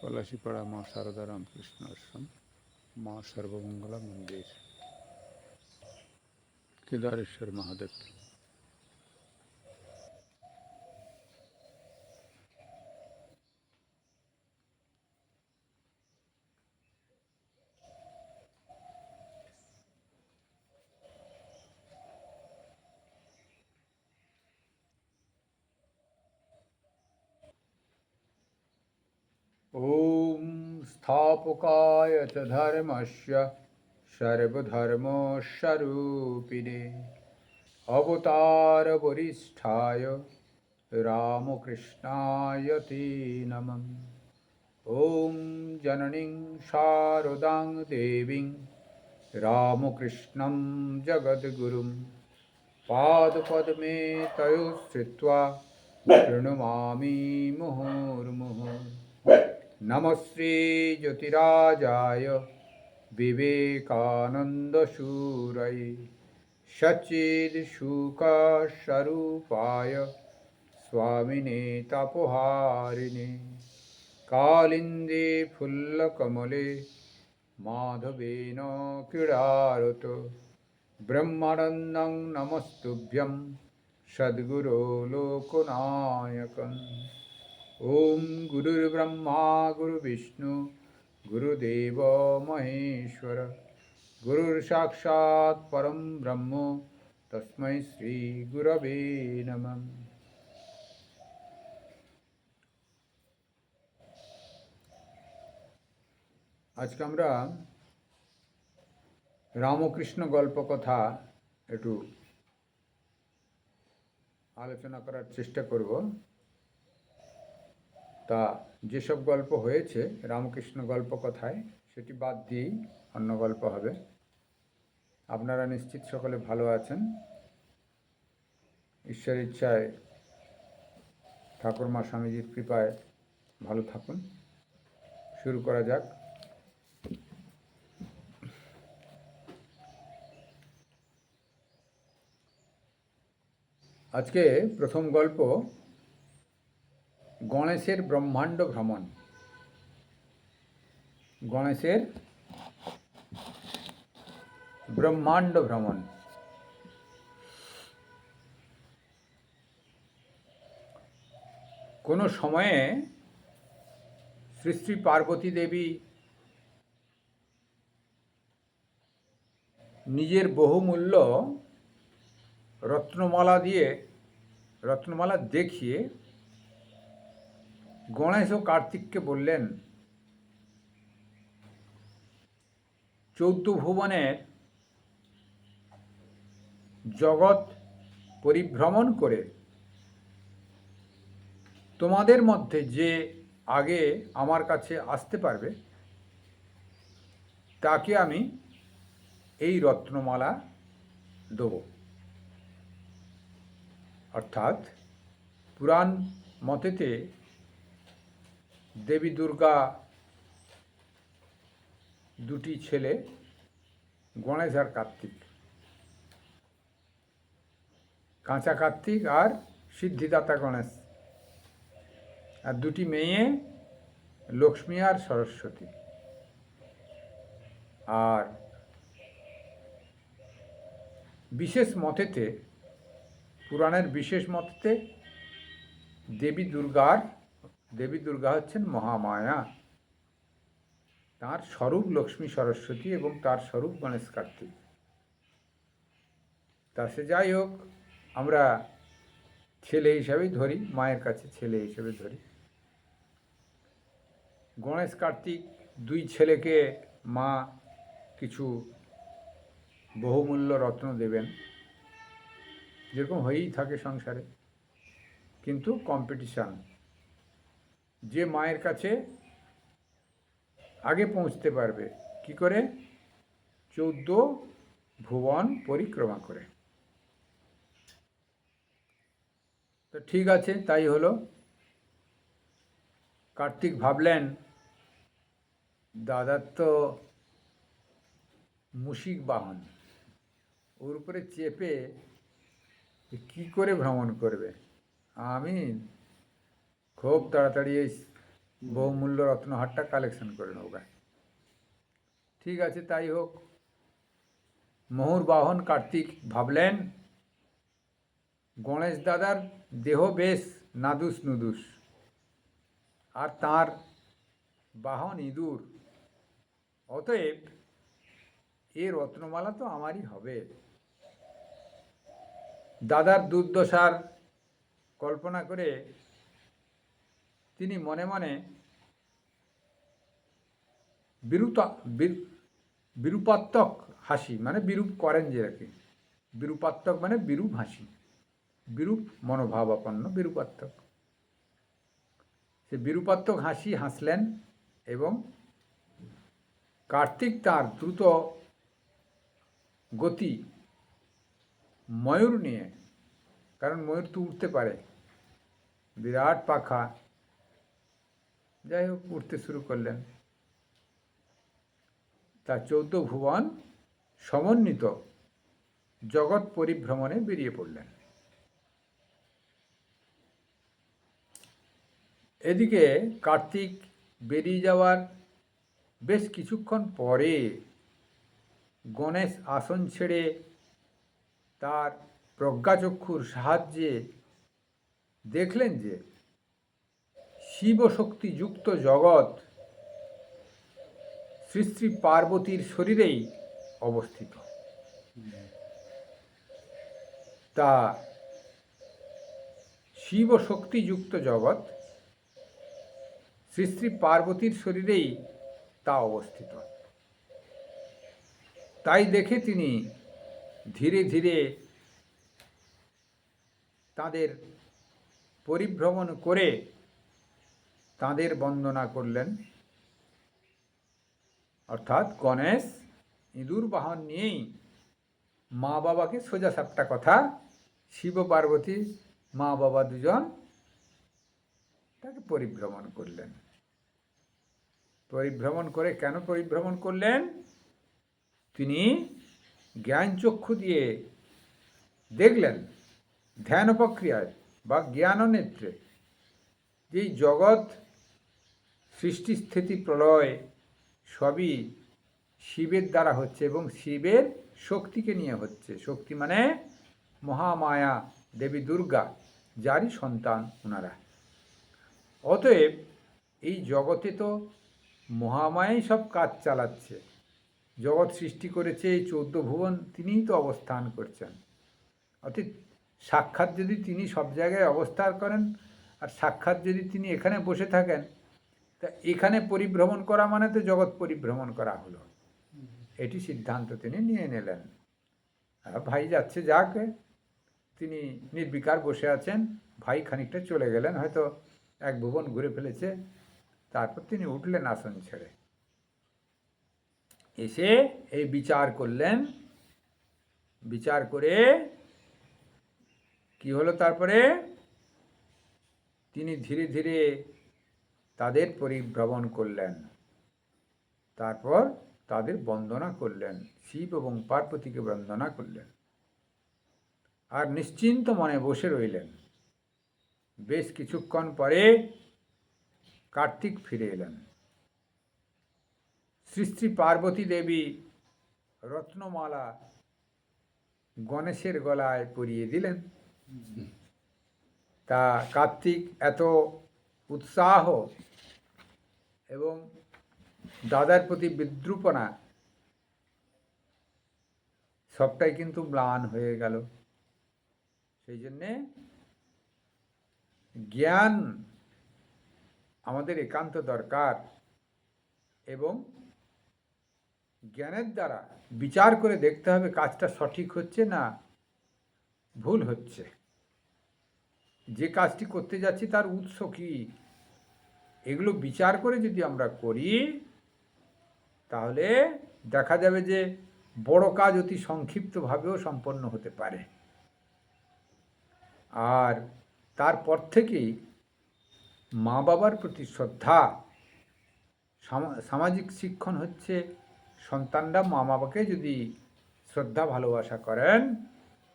পলাশিপাড়া মা সারদা রামকৃষ্ণ আশ্রম মা সর্বমঙ্গলা মন্দির। কেদারেশ্বর মহাদেব ॐ स्थापकाय च धर्मस्य सर्वधर्मस्वरूपिणे अवतारवरिष्ठाय रामकृष्णाय ते नमः ॐ जननीं शारदां देवीं रामकृष्णं जगद्गुरुं पादपद्मे तयोः श्रित्वा प्रणमामि मुहुर्मुहुः नमस्ते ज्योतिराजाय विवेकानन्दशूरये सच्चिदशुकस्वरूपाय स्वामिने तपोहारिणे कालिन्दे फुल्लकमले माधवेन क्रीडारत ब्रह्मानन्दं नमस्तुभ्यं सद्गुरो लोकनायकम् ওম গুরুর ব্রহ্মা গুরু বিষ্ণু গুরুদেব মহেশ্বর। গুরুর সাক্ষাৎ পরম ব্রহ্ম, তস্মৈ শ্রী গুরবে নম। আজকে আমরা রামকৃষ্ণ গল্প কথা একটু আলোচনা করার চেষ্টা করব। তা যেসব গল্প হয়েছে, রামকৃষ্ণ গল্প কথায়, সেটি বাদ দিয়েই অন্য গল্প হবে। আপনারা নিশ্চিত সকলে ভালো আছেন। ঈশ্বরের ইচ্ছায় ঠাকুরমা স্বামীজির কৃপায় ভালো থাকুন। শুরু করা যাক। আজকে প্রথম গল্প গণেশের ব্রহ্মাণ্ড ভ্রমণ। গণেশের ব্রহ্মাণ্ড ভ্রমণ। কোনো সময়ে শ্রী শ্রী পার্বতী দেবী নিজের বহুমূল্য রত্নমালা দিয়ে, রত্নমালা দেখিয়ে গণেশ ও কার্তিককে বললেন, চৌদ্দ ভুবনের জগৎ পরিভ্রমণ করে তোমাদের মধ্যে যে আগে আমার কাছে আসতে পারবে, তাকে আমি এই রত্নমালা দেব। অর্থাৎ পুরাণ মতেতে দেবী দুর্গা দুটি ছেলে, গণেশ আর কার্তিক। কাঁচা কার্তিক আর সিদ্ধিদাতা গণেশ। আর দুটি মেয়ে, লক্ষ্মী আর সরস্বতী। আর বিশেষ মতেতে, পুরাণের বিশেষ মতেতে দেবী দুর্গার দেবী দুর্গা হচ্ছেন মহামায়া। তার স্বরূপ লক্ষ্মী সরস্বতী এবং তার স্বরূপ গণেশ কার্তিক। তা সে যাই হোক, আমরা ছেলে হিসাবেই ধরি, মায়ের কাছে ছেলে হিসেবে ধরি। গণেশ কার্তিক দুই ছেলেকে মা কিছু বহুমূল্য রত্ন দেবেন। যেরকম হয়েই থাকে সংসারে। কিন্তু কম্পিটিশান যে মায়ের কাছে আগে পৌঁছতে পারবে, কি করে? চৌদ্দ ভুবন পরিক্রমা করে। তো ঠিক আছে, তাই হলো। কার্তিক ভাবলেন, দাদার তো মুশিক বাহন। ওর উপরে চেপে কি করে ভ্রমণ করবে? আমি খুব তাড়াতাড়ি এই বহুমূল্য রত্নহারটা কালেকশন করে নেবে ঠিক আছে, তাই হোক। মোহর বাহন কার্তিক ভাবলেন, গণেশ দাদার দেহ বেশ নাদুস নুদুস। আর তার বাহন ইঁদুর। অতএব এ রত্নমালা তো আমারই হবে। দাদার দুর্দশার কল্পনা করে তিনি মনে মনে বিরুতা বিরূপাত্মক হাসি মানে বিরূপ করেন যে বিরূপাত্মক মানে বিরূপ হাসি। বিরূপ মনোভাবাপন্ন, বিরূপাত্মক। সে বিরূপাত্মক হাসি হাসলেন এবং কার্তিক তার দ্রুত গতি ময়ূর নিয়ে, কারণ ময়ূর তো উঠতে পারে। বিরাট পাখা যাই হোক উঠতে শুরু করলেন। তার চৌদ্দ ভুবন সমন্বিত জগৎ পরিভ্রমণে বেরিয়ে পড়লেন। এদিকে কার্তিক বেরিয়ে যাওয়ার বেশ কিছুক্ষণ পরে গণেশ আসন ছেড়ে তার প্রজ্ঞাচক্ষুর সাহায্যে দেখলেন যে শিবশক্তিযুক্ত জগৎ শ্রী শ্রী পার্বতীর শরীরেই অবস্থিত। তা শিব শক্তিযুক্ত জগৎ শ্রী শ্রী পার্বতীর শরীরেই তা অবস্থিত। তাই দেখে তিনি ধীরে ধীরে তাদের পরিভ্রমণ করে তাদের বন্দনা করলেন। অর্থাৎ গণেশ ইঁদুর বাহন নিয়েই মা বাবাকে সোজা সাপটা কথা, শিব পার্বতী, মা বাবা দুজন তাকে পরিভ্রমণ করলেন। পরিভ্রমণ করে কেন পরিভ্রমণ করলেন? তিনি জ্ঞান চক্ষু দিয়ে দেখলেন, ধ্যান প্রক্রিয়ায় বা জ্ঞান নেত্রে যে জগৎ সৃষ্টি স্থিতি প্রলয় সবই শিবের দ্বারা হচ্ছে এবং শিবের শক্তিকে নিয়ে হচ্ছে। শক্তি মানে মহামায়া, দেবী দুর্গা, যারই সন্তান ওনারা অতএব এই জগতে তো মহামায়াই সব কাজ চালাচ্ছে। জগৎ সৃষ্টি করেছে, এই চৌদ্দ ভুবন তিনিই তো অবস্থান করছেন। অর্থাৎ সাক্ষাৎ যদি তিনি সব জায়গায় অবস্থান করেন, আর সাক্ষাৎ যদি তিনি এখানে বসে থাকেন তা এখানে পরিভ্রমণ করা মানে তো জগৎ পরিভ্রমণ করা হলো। এটি সিদ্ধান্ত তিনি নিয়ে নিলেন। ভাই যাচ্ছে, যাক। তিনি নির্বিকার বসে আছেন। ভাই খানিকটা চলে গেলেন, হয়তো এক ভুবন ঘুরে ফেলেছে। তারপর তিনি উঠলেন আসন ছেড়ে। এসে এই বিচার করলেন। বিচার করে কি হলো তারপরে? তিনি ধীরে ধীরে তাদের পরিভ্রমণ করলেন। তারপর তাদের বন্দনা করলেন। শিব এবং পার্বতীকে বন্দনা করলেন। আর নিশ্চিন্ত মনে বসে রইলেন। বেশ কিছুক্ষণ পরে কার্তিক ফিরে এলেন। শ্রী শ্রী পার্বতী দেবী রত্নমালা গণেশের গলায় পরিয়ে দিলেন। তা কার্তিক এত উৎসাহ এবং দাদার প্রতি বিদ্রুপনা সবটাই কিন্তু ম্লান হয়ে গেল। সেই জন্যে জ্ঞান আমাদের একান্ত দরকার এবং জ্ঞানের দ্বারা বিচার করে দেখতে হবে কাজটা সঠিক হচ্ছে না ভুল হচ্ছে। যে কাজটি করতে যাচ্ছি তার উৎস কি? এগুলো বিচার করে যদি আমরা করি, তাহলে দেখা যাবে যে বড় কাজ অতি সংক্ষিপ্তভাবেও সম্পন্ন হতে পারে। আর তারপর থেকেই মা বাবার প্রতি শ্রদ্ধা, সামা- সামাজিক শিক্ষণ হচ্ছে সন্তানরা মা বাবাকে যদি শ্রদ্ধা, ভালোবাসা করেন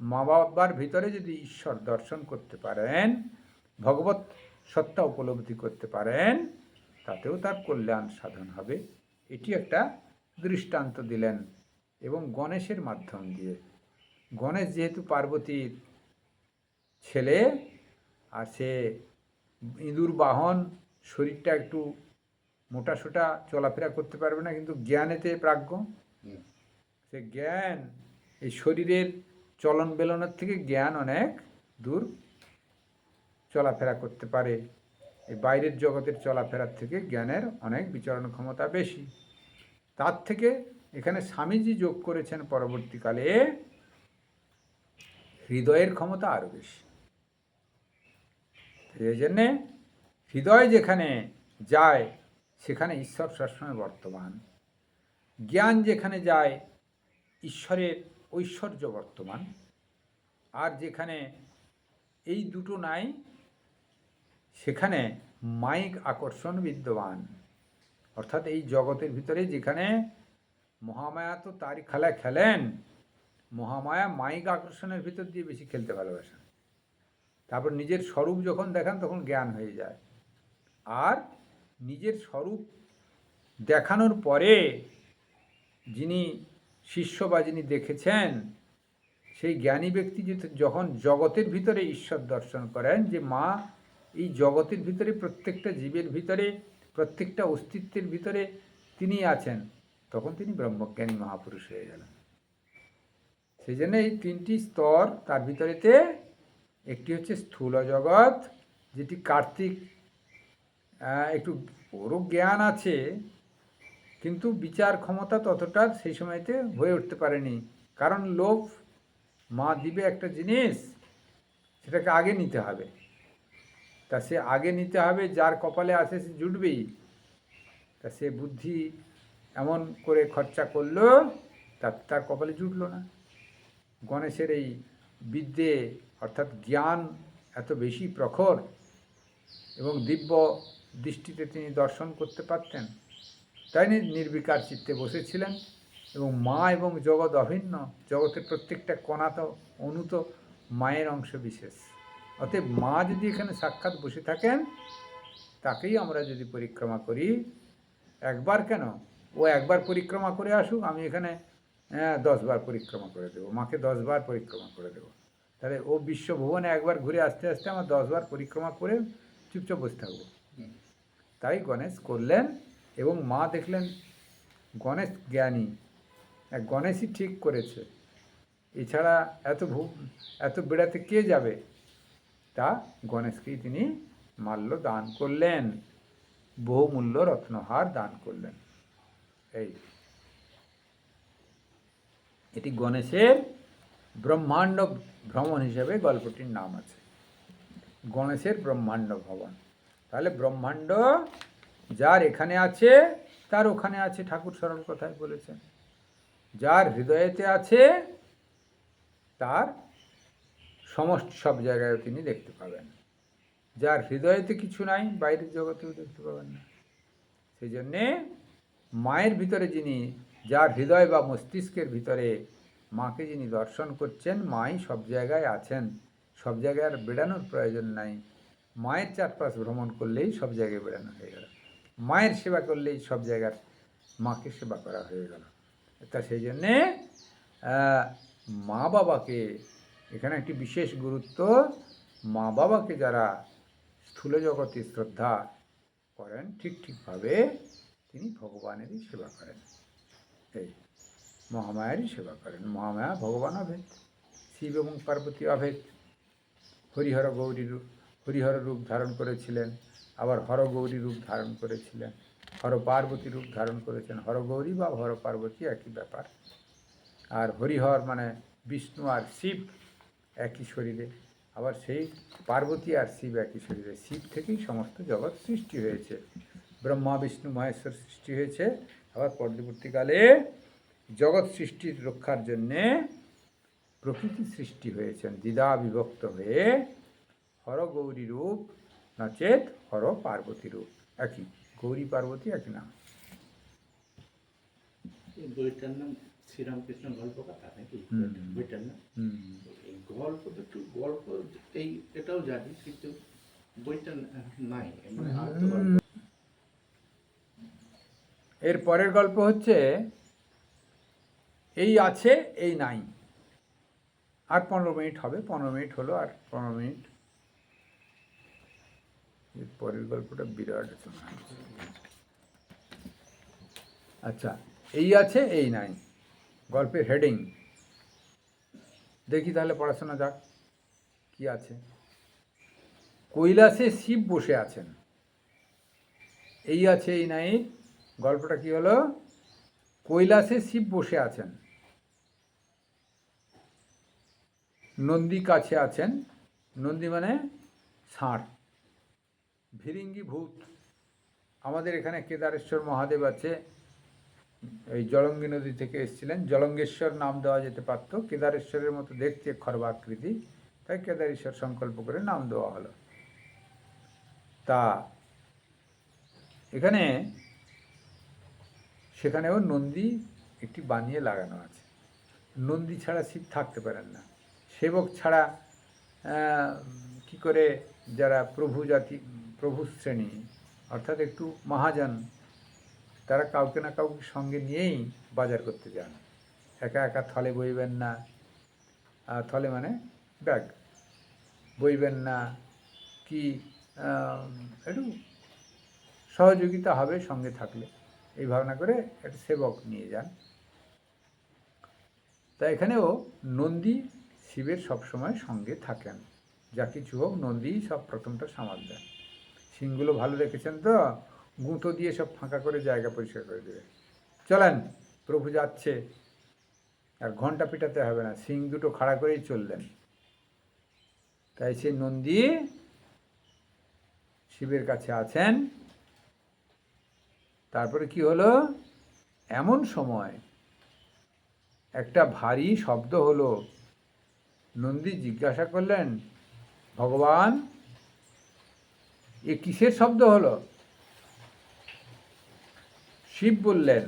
মা বাবার ভিতরে যদি ঈশ্বর দর্শন করতে পারেন, ভগবত সত্তা উপলব্ধি করতে পারেন তাতেও তার কল্যাণ সাধন হবে। এটি একটা দৃষ্টান্ত দিলেন এবং গণেশের মাধ্যম দিয়ে। গণেশ যেহেতু পার্বতীর ছেলে আর সে ইঁদুর বাহন শরীরটা একটু মোটাসোটা চলাফেরা করতে পারবে না কিন্তু জ্ঞানেতে প্রাজ্ঞ। সে জ্ঞান এই শরীরের চলন বেলনের থেকে জ্ঞান অনেক দূর চলাফেরা করতে পারে। এই বাইরের জগতের চলাফেরার থেকে জ্ঞানের অনেক বিচরণ ক্ষমতা বেশি। তার থেকে এখানে স্বামীজি যোগ করেছেন পরবর্তীকালে, হৃদয়ের ক্ষমতা আরও বেশি। এই জন্যে হৃদয় যেখানে যায়, সেখানে ঈশ্বর সবসময় বর্তমান। জ্ঞান যেখানে যায়, ঈশ্বরের ঐশ্বর্য বর্তমান। আর যেখানে এই দুটো নাই সেখানে মাইক আকর্ষণ বিদ্যমান। অর্থাৎ এই জগতের ভিতরে যেখানে মহামায়া তো তার খেলা খেলেন, মহামায়া মাইক আকর্ষণের ভিতর দিয়ে বেশি খেলতে ভালোবাসেন। তারপর নিজের স্বরূপ যখন দেখান, তখন জ্ঞান হয়ে যায়। আর নিজের স্বরূপ দেখানোর পরে যিনি শিষ্য বা যিনি দেখেছেন, সেই জ্ঞানী ব্যক্তি যখন জগতের ভিতরে ঈশ্বর দর্শন করেন যে মা এই জগতের ভিতরে, প্রত্যেকটা জীবের ভিতরে, প্রত্যেকটা অস্তিত্বের ভিতরে তিনি আছেন। তখন তিনি ব্রহ্মজ্ঞানী মহাপুরুষ হয়ে গেলেন। সেই জন্য এই তিনটি স্তর তার ভিতরেতে, একটি হচ্ছে স্থূল জগৎ, যেটি কার্তিক একটু ওরও জ্ঞান আছে, কিন্তু বিচার ক্ষমতা ততটা সেই সময়তে হয়ে উঠতে পারেনি। কারণ লোভ মা দিবে একটা জিনিস, সেটাকে আগে নিতে হবে। তা সে আগে নিতে হবে, যার কপালে আছে সে জুটবেই। তা সে বুদ্ধি এমন করে খরচা করল তার তার কপালে জুটলো না। গণেশের এই বিদ্যে অর্থাৎ জ্ঞান এত বেশি প্রখর এবং দিব্য দৃষ্টিতে তিনি দর্শন করতে পারতেন। তাই নির্বিকার চিত্তে বসেছিলেন এবং মা এবং জগৎ অভিন্ন। জগতের প্রত্যেকটা কণা তো অনুত মায়ের অংশ বিশেষ। অতএব মা যদি এখানে সাক্ষাৎ বসে থাকেন তাকেই আমরা যদি পরিক্রমা করি একবার কেন? ও একবার পরিক্রমা করে আসুক আমি এখানে হ্যাঁ, দশবার পরিক্রমা করে দেবো মাকে দশবার পরিক্রমা করে দেবো। তাহলে ও বিশ্বভুবনে একবার ঘুরে আসতে আসতে আমার দশবার পরিক্রমা করে চুপচাপ বসে থাকব। তাই গণেশ করলেন এবং মা দেখলেন গণেশ জ্ঞানী গণেশই ঠিক করেছে। এছাড়া এত ভূ এত বেড়াতে কে যাবে? তা গণেশকেই তিনি মাল্য দান করলেন, বহুমূল্য রত্নহার দান করলেন। এই। এটি গণেশের ব্রহ্মাণ্ড ভ্রমণ হিসেবে গল্পটির নাম আছে। গণেশের ব্রহ্মাণ্ড ভবন তাহলে ব্রহ্মাণ্ড যার এখানে আছে, তার ওখানে আছে, ঠাকুর সরল কথায় বলেছেন। যার হৃদয়েতে আছে, তার সমস্ত সব জায়গায় তিনি দেখতে পাবেন। যার হৃদয়েতে কিছু নাই, বাইরের জগতেও দেখতে পাবেন না। সেই জন্যে মায়ের ভিতরে যিনি, যার হৃদয় বা মস্তিষ্কের ভিতরে মাকে যিনি দর্শন করছেন, মাই সব জায়গায় আছেন। সব জায়গায় আর বেড়ানোর প্রয়োজন নাই। মায়ের চারপাশ ভ্রমণ করলেই সব জায়গায় বেড়ানো হয়ে গেল। মায়ের সেবা করলেই সব জায়গার মাকে সেবা করা হয়ে গেল। তা সেই জন্যে মা বাবাকে এখানে একটি বিশেষ গুরুত্ব মা বাবাকে যারা স্থূল জগতে শ্রদ্ধা করেন, ঠিক ঠিকভাবে তিনি ভগবানেরই সেবা করেন। এই মহামায়ারই সেবা করেন। মহামায়া ভগবান অভেদ, শিব এবং পার্বতী অভেদ। হরিহর গৌরী রূপ, হরিহর রূপ ধারণ করেছিলেন, আবার হরগৌরী রূপ ধারণ করেছিলেন, হর পার্বতী রূপ ধারণ করেছেন। হরগৌরী বা হর পার্বতী একই ব্যাপার। আর হরিহর মানে বিষ্ণু আর শিব একই শরীরে। আবার সেই পার্বতী আর শিব একই শরীরে। শিব থেকেই সমস্ত জগৎ সৃষ্টি হয়েছে। ব্রহ্মা বিষ্ণু মহেশ্বর সৃষ্টি হয়েছে। আবার পরবর্তীকালে জগৎ সৃষ্টির রক্ষার জন্যে প্রকৃতি সৃষ্টি হয়েছেন। দ্বিধা বিভক্ত হয়ে হর গৌরী রূপ নচেত হর পার্বতী রূপ। একই। গৌরী পার্বতী একই নাম। বইটার নাম শ্রীরামকৃষ্ণ গল্প কথা নাকি বইটার নাম? গল্প তো একটু গল্প এই এটাও জানি, কিন্তু বইটা নাই মানে এর পরের গল্প হচ্ছে, এই আছে, এই নাই। আর পনেরো মিনিট হবে, পনেরো মিনিট হলো, আর পনেরো মিনিট। এর পরের গল্পটা বিরাট আচ্ছা এই আছে, এই নাই। গল্পের হেডিং। দেখি তাহলে পড়াশোনা যাক, কি আছে। কৈলাসে শিব বসে আছেন। এই আছে, এই নাই। গল্পটা কি হলো? কৈলাসে শিব বসে আছেন। নন্দী কাছে আছেন। নন্দী মানে ষাঁড়। ভিরিঙ্গি ভূত। আমাদের এখানে কেদারেশ্বর মহাদেব আছে। এই জলঙ্গি নদী থেকে এসেছিলেন। জলঙ্গেশ্বর নাম দেওয়া যেতে পারতো। কেদারেশ্বরের মতো দেখতে খর্বাকৃতি তাই কেদারেশ্বর সংকল্প করে নাম দেওয়া হলো। তা এখানে সেখানেও নন্দী একটি বানিয়ে লাগানো আছে। নন্দী ছাড়া শিব থাকতে পারেন না। সেবক ছাড়া কি করে যারা প্রভু জাতি প্রভু শ্রেণি অর্থাৎ একটু মহাজন তারা কাউকে না কাউকে সঙ্গে নিয়েই বাজার করতে যান। একা একা থলে বইবেন না। থলে মানে ব্যাগ। বইবেন না। কি একটু সহযোগিতা হবে সঙ্গে থাকলে। এই ভাবনা করে একটা সেবক নিয়ে যান। তা এখানেও নন্দী শিবের সবসময় সঙ্গে থাকেন। যা কিছু হোক নন্দী সব প্রথমটা সামাল দেন। শিংগুলো ভালো রেখেছেন তো? গুঁতো দিয়ে সব ফাঁকা করে জায়গা পরিষ্কার করে দেবে। চলেন, প্রভু যাচ্ছে। আর ঘণ্টা পিটাতে হবে না সিং দুটো খাড়া করেই চললেন। তাই সেই নন্দী শিবের কাছে আছেন। তারপরে কি হলো? এমন সময় একটা ভারী শব্দ হলো। নন্দী জিজ্ঞাসা করলেন, ভগবান, এ কিসের শব্দ হলো? শিব বললেন,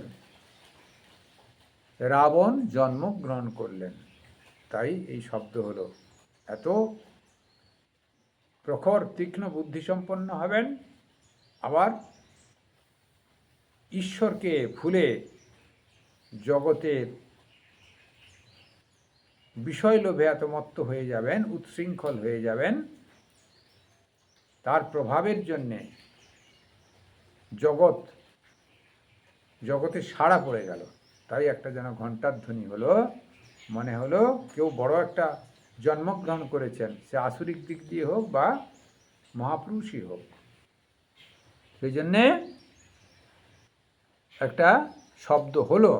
রাবণ জন্মগ্রহণ করলেন। তাই এই শব্দ হলো। এত প্রখর, তীক্ষ্ণ বুদ্ধিসম্পন্ন হবেন, আবার ঈশ্বরকে ভুলে জগতের বিষয় লোভে এত মত্ত হয়ে যাবেন উচ্ছৃঙ্খল হয়ে যাবেন, তার প্রভাবের জন্যে জগৎ জগতে সাড়া পড়ে গেল। তাই একটা যেন ঘণ্টার ধ্বনি হলো, মনে হলো কেউ বড় একটা জন্মগ্রহণ করেছেন। সে আসুরিক দিক দিয়ে হোক বা মহাপুরুষই হোক। সেই জন্যে একটা শব্দ হলো।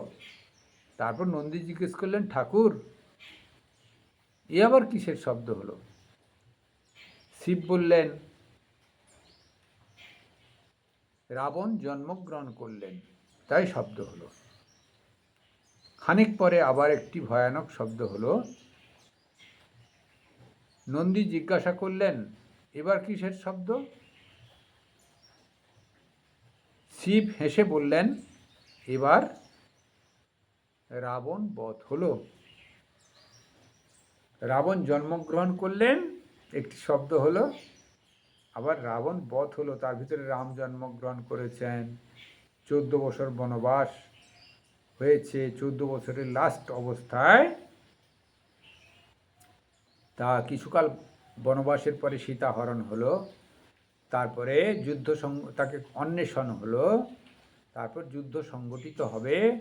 তারপর নন্দী জিজ্ঞেস করলেন, ঠাকুর, এ আবার কিসের শব্দ হলো? শিব বললেন, রাবণ জন্মগ্রহণ করলেন। তাই শব্দ হলো। খানিক পরে আবার একটি ভয়ানক শব্দ হলো, নন্দী জিজ্ঞাসা করলেন, এবার কিসের শব্দ? শিব হেসে বললেন, এবার রাবণ বধ হলো। রাবণ জন্মগ্রহণ করলেন, একটি শব্দ হলো, আবার রাবণ বধ হলো, তার ভিতরে রাম জন্মগ্রহণ করেছেন। চোদ্দ বছর বনবাস হয়েছে, চোদ্দ বছরের লাস্ট অবস্থায় তা কিছুকাল বনবাসের পরে সীতা হরণ হলো, তারপরে যুদ্ধ সং- তাকে অন্বেষণ হলো, তারপর যুদ্ধ সংগঠিত হবে,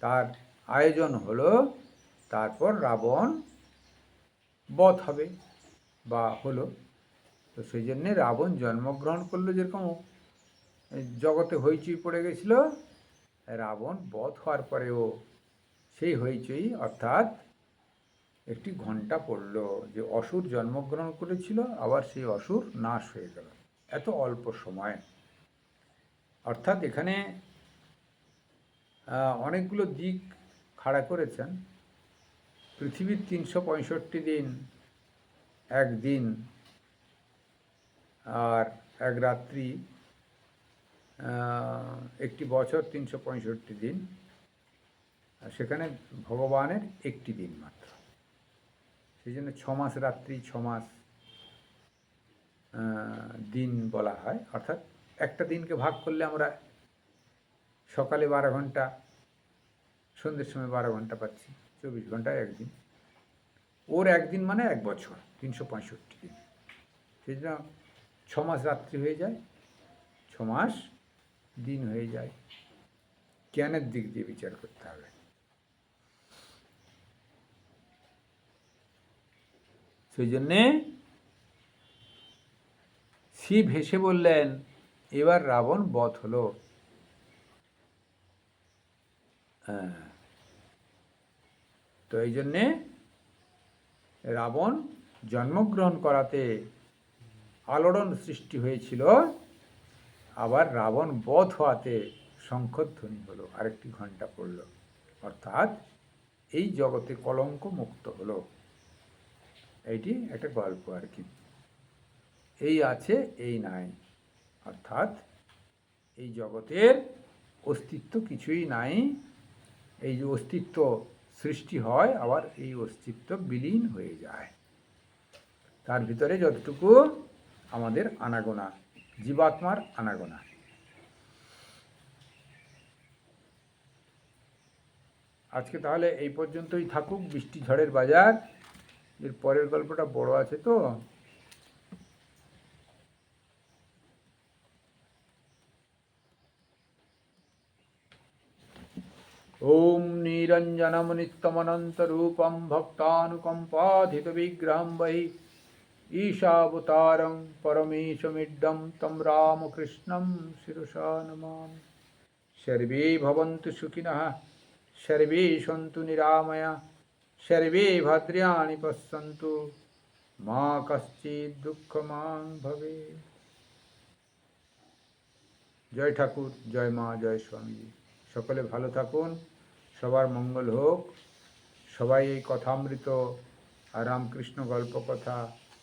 তার আয়োজন হলো, তারপর রাবণ বধ হবে বা হলো। তো সেই জন্যে রাবণ জন্মগ্রহণ করল যেরকম জগতে হইচই পড়ে গেছিল, রাবণ বধ হওয়ার পরেও সেই হইচই অর্থাৎ একটি ঘণ্টা পড়ল যে অসুর জন্মগ্রহণ করেছিল, আবার সেই অসুর নাশ হয়ে গেল। এত অল্প সময়। অর্থাৎ এখানে অনেকগুলো দিক খাড়া করেছেন। পৃথিবীর তিনশো পঁয়ষট্টি দিন, একদিন আর এক রাত্রি একটি বছর তিনশো পঁয়ষট্টি দিন, আর সেখানে ভগবানের একটি দিন মাত্র। সেই জন্য ছ মাস রাত্রি ছ মাস দিন বলা হয়। অর্থাৎ একটা দিনকে ভাগ করলে আমরা সকালে বারো ঘণ্টা, সন্ধ্যের সময় বারো ঘণ্টা পাচ্ছি, চব্বিশ ঘন্টায় একদিন। ওর একদিন মানে এক বছর, তিনশো পঁয়ষট্টি দিন। সেই জন্য ছ মাস রাত্রি হয়ে যায় ছ মাস দিন হয়ে যায়। জ্ঞানের দিক দিয়ে বিচার করতে হবে। সেই জন্যে শিব হেসে বললেন, এবার রাবণ বধ হলো। হ্যাঁ। তো এই জন্যে রাবণ জন্মগ্রহণ করাতে আলোড়ন সৃষ্টি হয়েছিল। আবার রাবণ বধ হওয়াতে শঙ্খধ্বনি হলো, আরেকটি ঘণ্টা পড়ল। অর্থাৎ এই জগতে কলঙ্ক মুক্ত হলো। এইটি একটা গল্প আর কি। এই আছে, এই নাই। অর্থাৎ এই জগতের অস্তিত্ব কিছুই নাই। এই যে অস্তিত্ব সৃষ্টি হয়, আবার এই অস্তিত্ব বিলীন হয়ে যায়। তার ভিতরে যতটুকু আমাদের আনাগোনা। জীবাত্মার আনাগোনা আজকে তাহলে এই পর্যন্তই থাকুক বৃষ্টি ঝড়ের বাজার এর পরের গল্পটা বড় আছে তো ॐ निरञ्जनमनित्यमनन्तरूपं भक्तानुकम्पाधितविग्रहं वै ईशावतारं परमेशमिड्डं तं रामकृष्णं शिरसा नमामि सर्वे भवन्तु सुखिनः सर्वे सन्तु निरामया सर्वे भद्राणि पश्यन्तु মা কশ্চিৎ দুঃখমাং ভবে জয় ঠাকুর জয় মা জয় স্বামীজি সকলে ভালো থাকুন সবার মঙ্গল হোক সবাই এই কথামৃত আর রামকৃষ্ণ গল্প কথা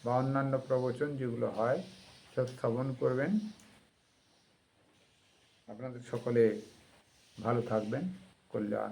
বা অন্যান্য প্রবচন যেগুলো হয় সব শ্রবণ করবেন। আপনাদের সকলে ভালো থাকবেন। কল্যাণ